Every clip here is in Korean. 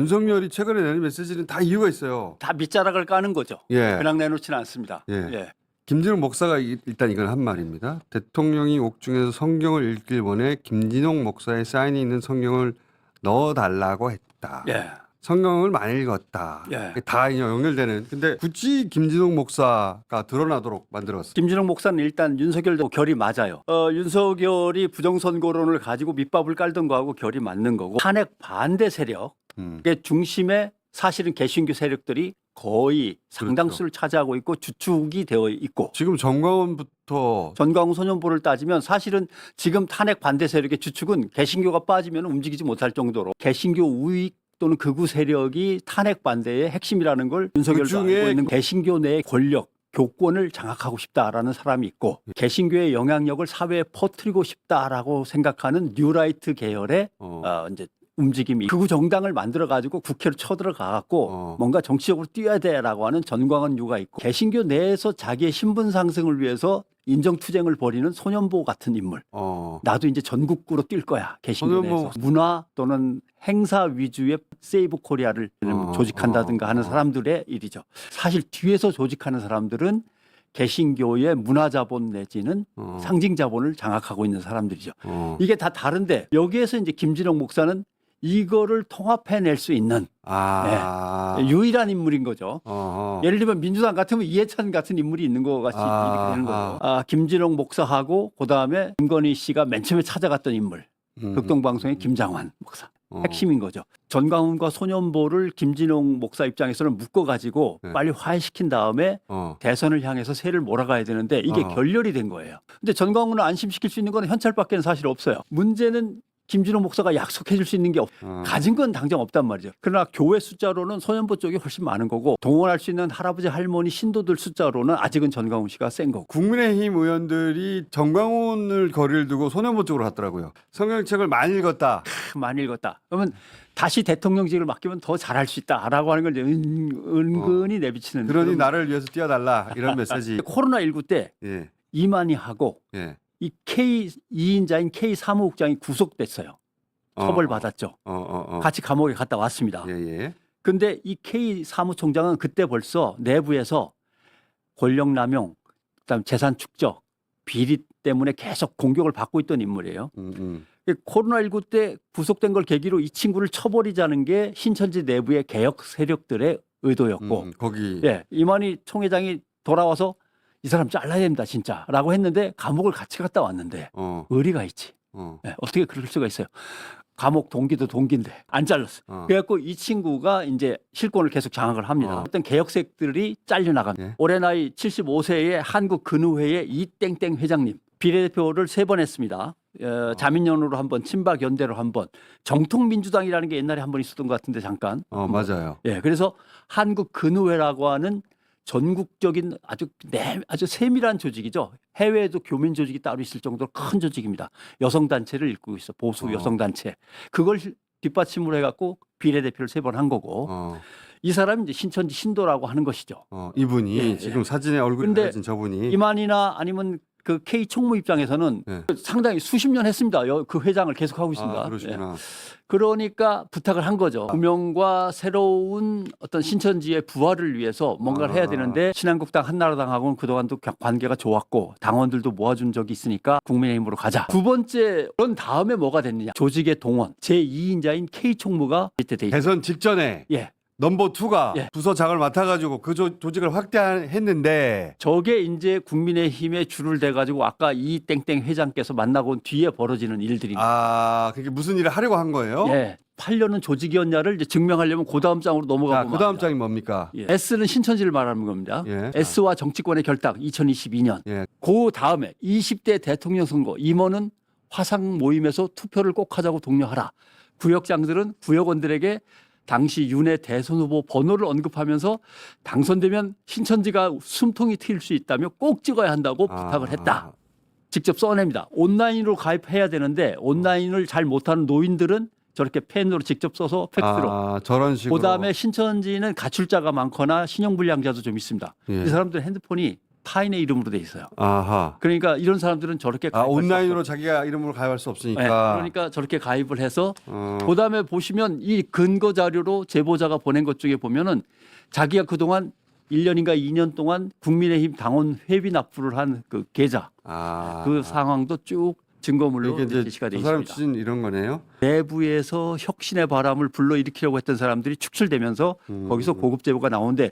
윤석열이 최근에 내는 메시지는 다 이유가 있어요. 다 밑자락을 까는 거죠. 예. 그냥 내놓지는 않습니다. 예. 예. 김진욱 목사가 이- 일단 이걸 한 말입니다. 대통령이 옥중에서 성경을 읽길 원해 김진욱 목사의 사인이 있는 성경을 넣어달라고 했다. 예. 성경을 많이 읽었다. 예. 다 연결되는. 근데 굳이 김진욱 목사가 드러나도록 만들었어. 김진욱 목사는 일단 윤석열도 결이 맞아요. 어, 윤석열이 부정선거론을 가지고 밑밥을 깔던 거하고 결이 맞는 거고 탄핵 반대 세력 의 음. 중심에 사실은 개신교 세력들이 거의 그렇죠. 상당수를 차지하고 있고 주축이 되어 있고 지금 정광훈부터 전광훈 소년보를 따지면 사실은 지금 탄핵 반대 세력의 주축은 개신교가 빠지면 움직이지 못할 정도로 개신교 우익 또는 극우 세력이 탄핵 반대의 핵심이라는 걸 윤석열도 그 중에 알고 있는 개신교 내의 권력 교권을 장악하고 싶다라는 사람이 있고 개신교의 영향력을 사회에 퍼뜨리고 싶다라고 생각하는 뉴라이트 계열의 어. 어, 이제 움직임이 극우 정당을 만들어 가지고 국회로 쳐들어가 갖고 어. 뭔가 정치적으로 뛰어야 돼라고 하는 전광훈 유가 있고 개신교 내에서 자기의 신분 상승을 위해서 인정 투쟁을 벌이는 소년보 같은 인물. 어. 나도 이제 전국구로 뛸 거야. 개신교 소년보. 내에서 문화 또는 행사 위주의 세이브 코리아를 어, 조직한다든가 어, 하는 어. 사람들의 일이죠. 사실 뒤에서 조직하는 사람들은 개신교의 문화 자본 내지는 어. 상징 자본을 장악하고 있는 사람들이죠. 어. 이게 다 다른데 여기에서 이제 김진영 목사는 이거를 통합해낼 수 있는 아. 유일한 인물인 거죠. 어허. 예를 들면 민주당 같으면 이해찬 같은 인물이 있는 것 같이 아, 되는 거죠. 아. 아, 김진영 목사하고 그 다음에 김건희 씨가 맨 처음에 찾아갔던 인물, 음. 극동방송의 김장환 목사. 어. 핵심인 거죠. 전광훈과 소년보를 김진용 목사 입장에서는 묶어가지고 네. 빨리 화해시킨 다음에 어. 대선을 향해서 새를 몰아가야 되는데 이게 어. 결렬이 된 거예요. 근데 전광훈을 안심시킬 수 있는 건 현찰밖에는 사실 없어요. 문제는 김진호 목사가 약속해 줄 수 있는 게 없, 어. 가진 건 당장 없단 말이죠. 그러나 교회 숫자로는 소년보 쪽이 훨씬 많은 거고 동원할 수 있는 할아버지 할머니 신도들 숫자로는 아직은 전광훈 씨가 센 거고. 국민의힘 의원들이 정광훈을 거리를 두고 손해보 쪽으로 갔더라고요. 성경책을 많이 읽었다. 크, 많이 읽었다. 그러면 다시 대통령직을 맡기면 더 잘할 수 있다라고 하는 걸 이제 은, 은근히 내비치는. 그러니 그런 나를 위해서 뛰어달라 이런 메시지. 코로나 19때 예, 이만희 하고 예. 이 K 2인자인 K 사무국장이 구속됐어요. 어, 처벌 받았죠. 어, 어, 어. 같이 감옥에 갔다 왔습니다. 예, 예. 근데 이 K 사무총장은 그때 벌써 내부에서 권력 남용, 그다음 재산 축적, 비리 때문에 계속 공격을 받고 있던 인물이에요. 음, 음. 코로나19 때 구속된 걸 계기로 이 친구를 쳐버리자는 게 신천지 내부의 개혁 세력들의 의도였고, 음, 거기 예, 이만희 총회장이 돌아와서 이 사람 잘라야 됩니다, 진짜 라고 했는데 감옥을 같이 갔다 왔는데 어, 의리가 있지. 어, 예, 어떻게 그럴 수가 있어요? 감옥 동기도 동기인데 안 잘랐어. 어. 그래갖고 이 친구가 이제 실권을 계속 장악을 합니다. 어. 어떤 개혁색들이 잘려나갑니다. 예. 올해 나이 75세의 한국 근후회의 이땡땡 회장님 비례대표를 세 번 했습니다. 어, 자민련으로 한 번, 친박 연대로 한 번, 정통 민주당이라는 게 옛날에 한 번 있었던 것 같은데 잠깐. 어, 맞아요. 예, 그래서 한국 근후회라고 하는 전국적인 아주 내 아주 세밀한 조직이죠. 해외에도 교민 조직이 따로 있을 정도로 큰 조직입니다. 여성 단체를 이끌고 있어 보수 어. 여성 단체. 그걸 뒷받침으로 해갖고 비례대표를 세 번 한 거고 어, 이 사람이 이제 신천지 신도라고 하는 것이죠. 어, 이분이 예, 예. 지금 사진에 얼굴이 근데 가려진 저분이 이만이나 아니면 그 K 총무 입장에서는 예. 상당히 수십 년 했습니다. 여- 그 회장을 계속 하고 있습니다. 아, 그러시구나. 예. 그러니까 부탁을 한 거죠. 구명과 새로운 어떤 신천지의 부활을 위해서 뭔가를 해야 아. 되는데 신한국당 한나라당하고는 그동안도 겨- 관계가 좋았고 당원들도 모아준 적이 있으니까 국민의힘으로 가자. 두 번째 그런 다음에 뭐가 됐느냐. 조직의 동원. 제 2인자인 K 총무가 이때 돼 있죠. 대선 직전에 예. 넘버 투가 예. 부서장을 맡아가지고 그 조, 조직을 확대했는데 저게 이제 국민의힘에 줄을 대가지고 아까 이 땡땡 회장께서 만나고 온 뒤에 벌어지는 일들입니다. 아 그게 무슨 일을 하려고 한 거예요? 예. 8년은 조직이었냐를 이제 증명하려면 그 다음 장으로 자, 넘어가고 그 다음 장이 뭡니까? 예. S는 신천지를 말하는 겁니다. 예. S와 정치권의 결탁 2022년. 예. 그 다음에 20대 대통령 선거 임원은 화상 모임에서 투표를 꼭 하자고 독려하라. 구역장들은 구역원들에게 당시 윤회 대선 후보 번호를 언급하면서 당선되면 신천지가 숨통이 트일 수 있다며 꼭 찍어야 한다고 아. 부탁을 했다. 직접 써냅니다. 온라인으로 가입해야 되는데 온라인을 잘 못하는 노인들은 저렇게 펜으로 직접 써서 팩스로 아, 저런 식으로. 그다음에 신천지는 가출자가 많거나 신용불량자도 좀 있습니다. 예. 이 사람들 핸드폰이 타인의 이름으로 돼 있어요. 아하. 그러니까 이런 사람들은 저렇게 아, 가입할 수 온라인으로 자기가 이름으로 가입할 수 없어요. 없으니까. 네, 그러니까 저렇게 가입을 해서 어, 그다음에 보시면 이 근거 자료로 제보자가 보낸 것 중에 보면은 자기가 그동안 1년인가 2년 동안 국민의힘 당원 회비 납부를 한 그 계좌 아. 그 상황도 쭉 증거물로 이게 이제 게시가 돼저 사람 있습니다. 추진 이런 거네요. 내부에서 혁신의 바람을 불러일으키려고 했던 사람들이 축출되면서 음. 거기서 고급 제보가 나오는데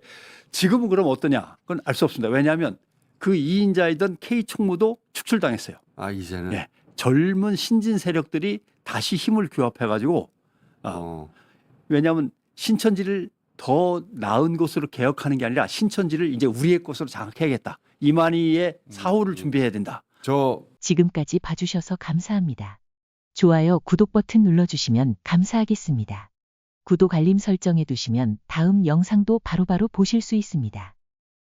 지금은 그럼 어떠냐? 그건 알 수 없습니다. 왜냐하면 그 2인자이던 K 총무도 축출당했어요. 아, 이제는. 네. 젊은 신진 세력들이 다시 힘을 규합해가지고 아, 어. 왜냐하면 신천지를 더 나은 곳으로 개혁하는 게 아니라 신천지를 이제 우리의 것으로 장악해야겠다. 이만희의 사후를 준비해야 된다. 저 지금까지 봐주셔서 감사합니다. 좋아요, 구독 버튼 눌러주시면 감사하겠습니다. 구독 알림 설정해 두시면 다음 영상도 바로바로 보실 수 있습니다.